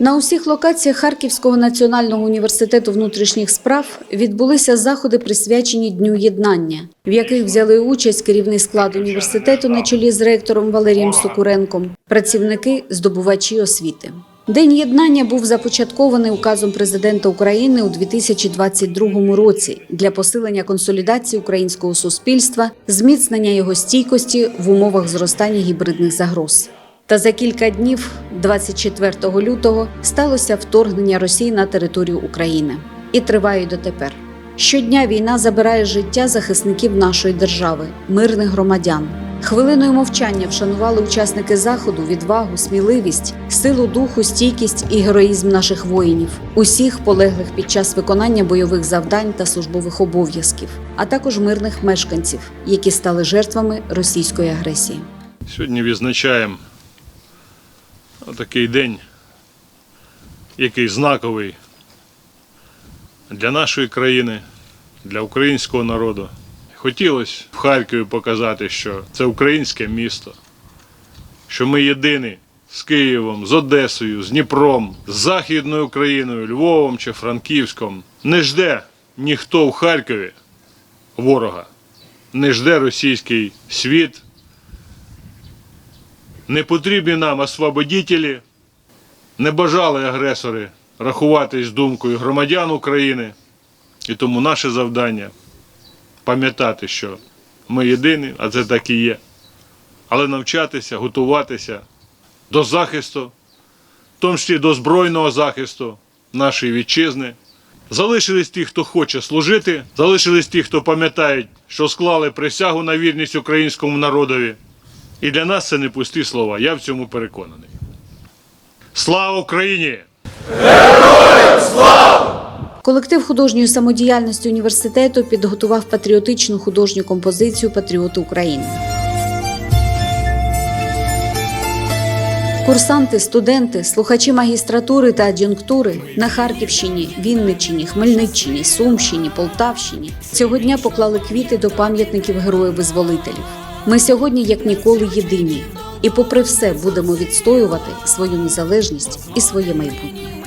На усіх локаціях Харківського національного університету внутрішніх справ відбулися заходи, присвячені Дню єднання, в яких взяли участь керівний склад університету на чолі з ректором Валерієм Сокуренком, працівники, здобувачі освіти. День єднання був започаткований указом президента України у 2022 році для посилення консолідації українського суспільства, зміцнення його стійкості в умовах зростання гібридних загроз. Та за кілька днів, 24 лютого, сталося вторгнення Росії на територію України і триває дотепер. Щодня війна забирає життя захисників нашої держави, мирних громадян. Хвилиною мовчання вшанували учасники заходу відвагу, сміливість, силу духу, стійкість і героїзм наших воїнів, усіх полеглих під час виконання бойових завдань та службових обов'язків, а також мирних мешканців, які стали жертвами російської агресії. Сьогодні відзначаємо такий день, який знаковий для нашої країни, для українського народу. Хотілося в Харкові показати, що це українське місто, що ми єдині з Києвом, з Одесою, з Дніпром, з Західною Україною, Львовом чи Франківськом. Не жде ніхто в Харкові ворога, не жде російський світ, не потрібні нам освободітелі, не бажали агресори рахуватись думкою громадян України. І тому наше завдання пам'ятати, що ми єдині, а це так і є. Але навчатися, готуватися до захисту, в тому числі до збройного захисту нашої вітчизни. Залишились ті, хто хоче служити, залишились ті, хто пам'ятають, що склали присягу на вірність українському народові. І для нас це не пусті слова, я в цьому переконаний. Слава Україні! Колектив художньої самодіяльності університету підготував патріотичну художню композицію Патріоти України. Курсанти, студенти, слухачі магістратури та ад'юнктури на Харківщині, Вінниччині, Хмельниччині, Сумщині, Полтавщині цього дня поклали квіти до пам'ятників героїв-визволителів. Ми сьогодні, як ніколи, єдині, і, попри все, будемо відстоювати свою незалежність і своє майбутнє.